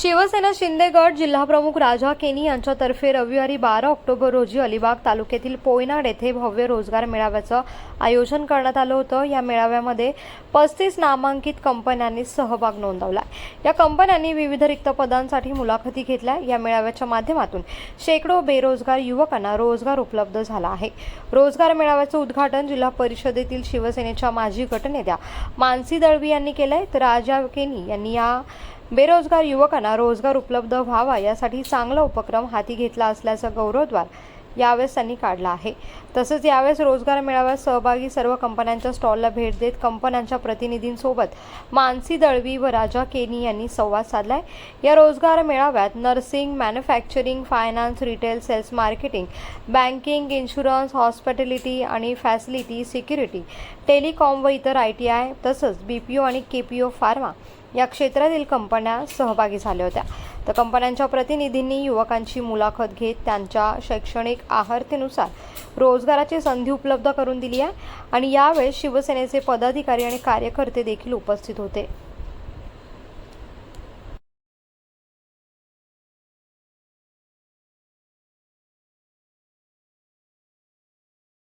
शिवसेना शिंदे गट जिल्हाप्रमुख राजा केनी यांच्यातर्फे रविवारी बारा ऑक्टोबर रोजी अलिबाग तालुक्यातील पोयनाड येथे भव्य रोजगार मेळाव्याचं आयोजन करण्यात आलं होतं. या मेळाव्यामध्ये पस्तीस नामांकित कंपन्यांनी सहभाग नोंदवला. या कंपन्यांनी विविध रिक्त पदांसाठी मुलाखती घेतल्या. या मेळाव्याच्या माध्यमातून शेकडो बेरोजगार युवकांना रोजगार उपलब्ध झाला आहे. रोजगार मेळाव्याचं उद्घाटन जिल्हा परिषदेतील शिवसेनेच्या माजी गटनेत्या मानसी दळवी यांनी केलंय. तर राजा केनी यांनी या बेरोजगार युवकांना रोजगार उपलब्ध व्हावा यासाठी चांगला उपक्रम हाती घेतला असल्याचा गौरवद्वार यावेळेस त्यांनी काढला आहे. तसंच यावेळेस रोजगार मेळाव्यात सहभागी सर्व कंपन्यांच्या स्टॉलला भेट देत कंपन्यांच्या प्रतिनिधींसोबत मानसी दळवी व राजा केनी यांनी संवाद साधलाय. या रोजगार मेळाव्यात nursing manufacturing finance retail sales marketing banking insurance hospitality आणि फॅसिलिटी सिक्युरिटी टेलिकॉम व इतर आय टी आय तसंच बी पी ओ आणि के पी ओ फार्मा या क्षेत्रातील कंपन्या सहभागी झाल्या होत्या. तर कंपन्यांच्या प्रतिनिधींनी युवकांची मुलाखत घेत त्यांच्या शैक्षणिक आहारतेनुसार रोजगाराची संधी उपलब्ध करून दिली आहे. आणि यावेळेस शिवसेनेचे पदाधिकारी आणि कार्यकर्ते देखील उपस्थित होते.